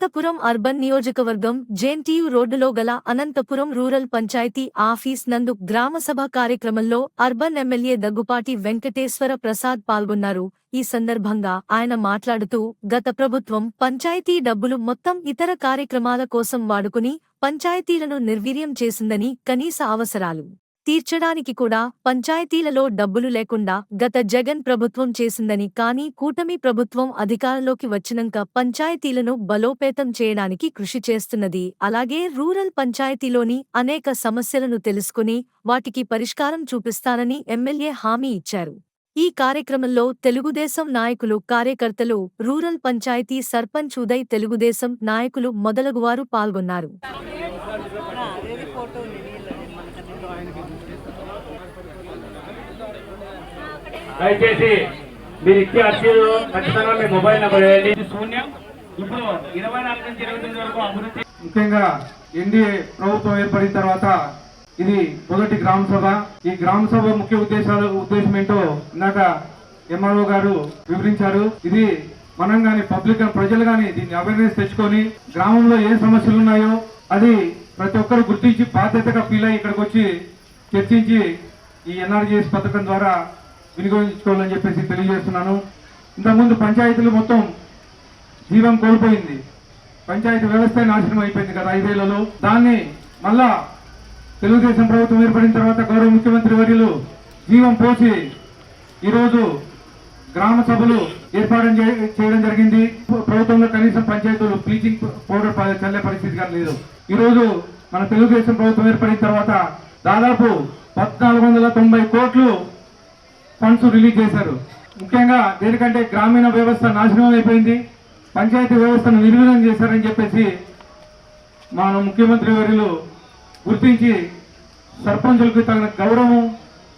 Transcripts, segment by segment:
Anantapuram urban నియోజకవర్గం JNTU రోడ్డులో గల అనంతపురం రూరల్ పంచాయతీ ఆఫీస్ నందు గ్రామసభ కార్యక్రమంలో అర్బన్ ఎమ్మెల్యే దగ్గుపాటి వెంకటేశ్వర ప్రసాద్ పాల్గొన్నారు. ఈ సందర్భంగా ఆయన మాట్లాడుతూ గత ప్రభుత్వం పంచాయతీ డబ్బులు మొత్తం ఇతర కార్యక్రమాల కోసం వాడుకుని పంచాయతీలను నిర్వీర్యం చేసిందని కనీస అవసరాలు తీర్చడానికి కూడా పంచాయతీలలో డబ్బులు లేకుండా గత జగన్ ప్రభుత్వం చేసిందని కానీ కూటమి ప్రభుత్వం అధికారంలోకి వచ్చినంక పంచాయతీలను బలోపేతం చేయడానికి కృషి చేస్తున్నది. అలాగే రూరల్ పంచాయతీలోని అనేక సమస్యలను తెలుసుకుని వాటికి పరిష్కారం చూపిస్తానని ఎమ్మెల్యే హామీ ఇచ్చారు. ఈ కార్యక్రమంలో తెలుగుదేశం నాయకులు కార్యకర్తలు రూరల్ పంచాయతీ సర్పంచ్ ఉదయ్ తెలుగుదేశం నాయకులు మొదలగువారు పాల్గొన్నారు. దయచేసి మీరు ఇచ్చే అర్జీలు ఖచ్చితంగా మీ మొబైల్ నెంబర్ వేయండి. శూన్యం. ఇప్పుడు ఇరవై నాలుగు నుంచి ఇరవై తొమ్మిది వరకు అభివృద్ధి. ముఖ్యంగా ఎన్డీఏ ప్రభుత్వం ఏర్పడిన తర్వాత ఇది మొదటి గ్రామ సభ. ఈ గ్రామ సభ ముఖ్య ఉద్దేశాలు ఉద్దేశం ఏంటో ఇందాక ఎంఆర్ఓ గారు వివరించారు. ఇది మనం గాని పబ్లిక్ ప్రజలు గాని దీన్ని అవేర్నెస్ తెచ్చుకొని గ్రామంలో ఏ సమస్యలు ఉన్నాయో అది ప్రతి ఒక్కరు గుర్తించి బాధ్యతగా ఫీల్ అయ్యి ఇక్కడికి వచ్చి చర్చించి ఈ ఎన్ఆర్జీఎస్ పథకం ద్వారా వినియోగించుకోవాలని చెప్పేసి తెలియజేస్తున్నాను. ఇంతకుముందు పంచాయతీలు మొత్తం జీవం కోల్పోయింది. పంచాయతీ వ్యవస్థ నాశనం అయిపోయింది కదా ఐదేళ్ళలో. దాన్ని మళ్ళా తెలుగుదేశం ప్రభుత్వం ఏర్పడిన తర్వాత గౌరవ ముఖ్యమంత్రి వర్యులు జీవం పోసి ఈరోజు గ్రామ సభలు ఏర్పాటు చేయడం జరిగింది. ప్రభుత్వంలో కనీసం పంచాయతీలు బ్లీచింగ్ పౌడర్ చల్లే పరిస్థితి కానీ లేదు. ఈరోజు మన తెలుగుదేశం ప్రభుత్వం ఏర్పడిన తర్వాత దాదాపు పద్నాలుగు వందల తొంభై కోట్లు ఫండ్స్ రిలీజ్ చేశారు. ముఖ్యంగా దేనికంటే గ్రామీణ వ్యవస్థ నాశనం అయిపోయింది. పంచాయతీ వ్యవస్థను నిర్వీర్యం చేశారని చెప్పేసి మన ముఖ్యమంత్రి వర్యులు గుర్తించి సర్పంచులకు తగిన గౌరవం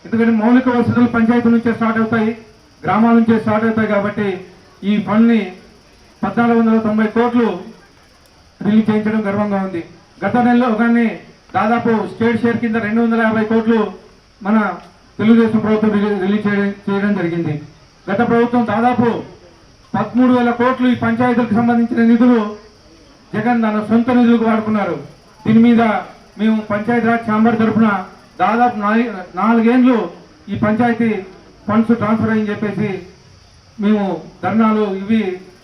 ఎందుకంటే మౌలిక వసతులు పంచాయతీ నుంచే స్టార్ట్ అవుతాయి గ్రామాల నుంచే స్టార్ట్ అవుతాయి కాబట్టి ఈ ఫండ్ని పద్నాలుగు వందల తొంభై కోట్లు రిలీజ్ చేయించడం గర్వంగా ఉంది. గత నెలలో కానీ దాదాపు స్టేట్ షేర్ కింద రెండు వందల యాభై కోట్లు మన తెలుగుదేశం ప్రభుత్వం రిలీజ్ చేయడం చేయడం జరిగింది. గత ప్రభుత్వం దాదాపు పదమూడు వేల కోట్లు ఈ పంచాయతీలకు సంబంధించిన నిధులు జగన్ తన సొంత నిధులకు వాడుకున్నారు. దీని మీద మేము పంచాయతీరాజ్ ఛాంబర్ తరఫున దాదాపు నాలుగు నాలుగేండ్లు ఈ పంచాయతీ ఫండ్స్ ట్రాన్స్ఫర్ అయ్యని చెప్పేసి మేము ధర్నాలు ఇవి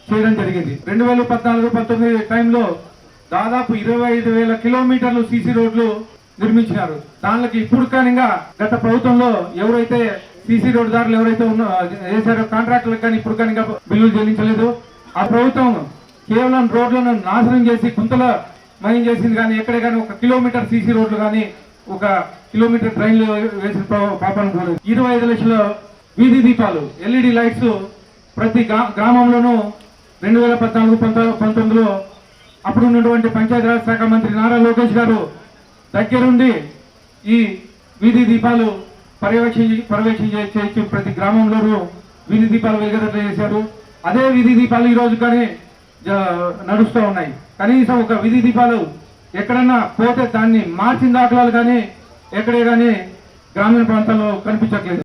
చేయడం జరిగింది. రెండు వేల పద్నాలుగు పంతొమ్మిది టైంలో దాదాపు ఇరవై ఐదు వేల కిలోమీటర్లు సీసీ రోడ్లు నిర్మించినారు దానికి ఇప్పుడు కానిగా గత ప్రభుత్వంలో ఎవరైతే సీసీ రోడ్ దారులు ఎవరైతే ఉన్న వేసారో కాంట్రాక్టులకు కానీ ఇప్పుడు కానీ బిల్లులు చెల్లించలేదు. ఆ ప్రభుత్వం కేవలం రోడ్లను నాశనం చేసి గుంతల మయం చేసింది కానీ ఎక్కడే కానీ ఒక కిలోమీటర్ సీసీ రోడ్లు కానీ ఒక కిలోమీటర్ ట్రైన్లు వేసిన పాపం పాపాను ఇరవై ఐదు లక్షల వీధి దీపాలు ఎల్ఈడి లైట్స్ ప్రతి గ్రా- గ్రామంలోనూ రెండు వేల పద్నాలుగు పంతొమ్మిదిలో అప్పుడు ఉన్నటువంటి పంచాయతీరాజ్ శాఖ మంత్రి నారా లోకేష్ గారు దగ్గరుండి ఈ వీధి దీపాలు పర్యవేక్షణ పర్యవేక్షణ ప్రతి గ్రామంలోనూ వీధి దీపాలు వెలుగదట్ల చేశారు. అదే వీధి దీపాలు ఈ రోజు కానీ నడుస్తూ ఉన్నాయి. కనీసం ఒక వీధి దీపాలు ఎక్కడన్నా పోతే దాన్ని మార్చిన దాఖలాలు కానీ ఎక్కడే కానీ గ్రామీణ ప్రాంతాల్లో కనిపించట్లేదు.